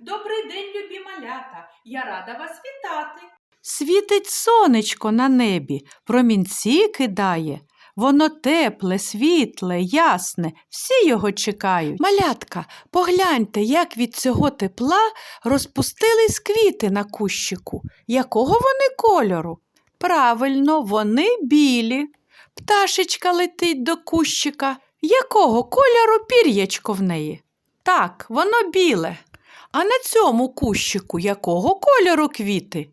Добрий день, любі малята! Я рада вас вітати. Світить сонечко на небі, промінці кидає. Воно тепле, світле, ясне, всі його чекають. Малятка, погляньте, як від цього тепла розпустились квіти на кущику. Якого вони кольору? Правильно, вони білі. Пташечка летить до кущика. Якого кольору пір'ячко в неї? Так, воно біле. А на цьому кущику якого кольору квіти?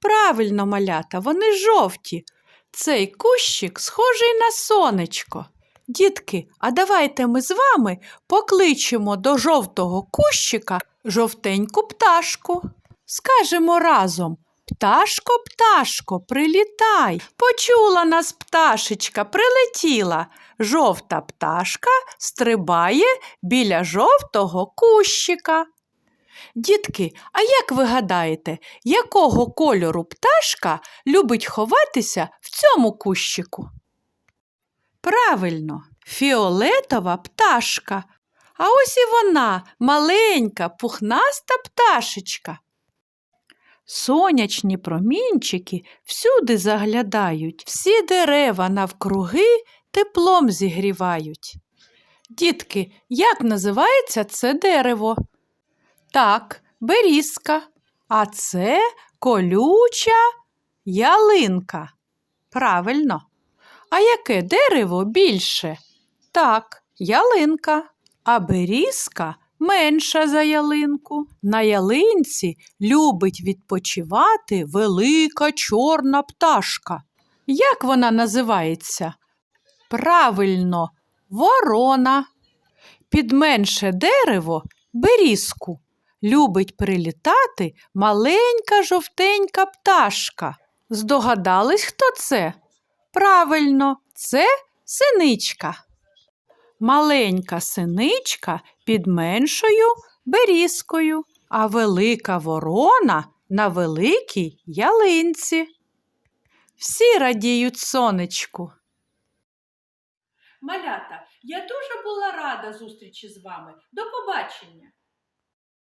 Правильно, малята, вони жовті. Цей кущик схожий на сонечко. Дітки, а давайте ми з вами покличемо до жовтого кущика жовтеньку пташку. Скажемо разом Пташко, пташко, прилітай. Почула нас пташечка, прилетіла. Жовта пташка стрибає біля жовтого кущика. Дітки, а як ви гадаєте, якого кольору пташка любить ховатися в цьому кущику? Правильно, фіолетова пташка. А ось і вона, маленька, пухнаста пташечка. Сонячні промінчики всюди заглядають, всі дерева навкруги теплом зігрівають. Дітки, як називається це дерево? Так, берізка. А це колюча ялинка. Правильно. А яке дерево більше? Так, ялинка. А берізка менша за ялинку. На ялинці любить відпочивати велика чорна пташка. Як вона називається? Правильно, ворона. Під менше дерево берізку любить прилітати маленька жовтенька пташка. Здогадались, хто це? Правильно, це синичка. Маленька синичка під меншою берізкою, а велика ворона на великій ялинці. Всі радіють сонечку. Малята, я дуже була рада зустрічі з вами. До побачення!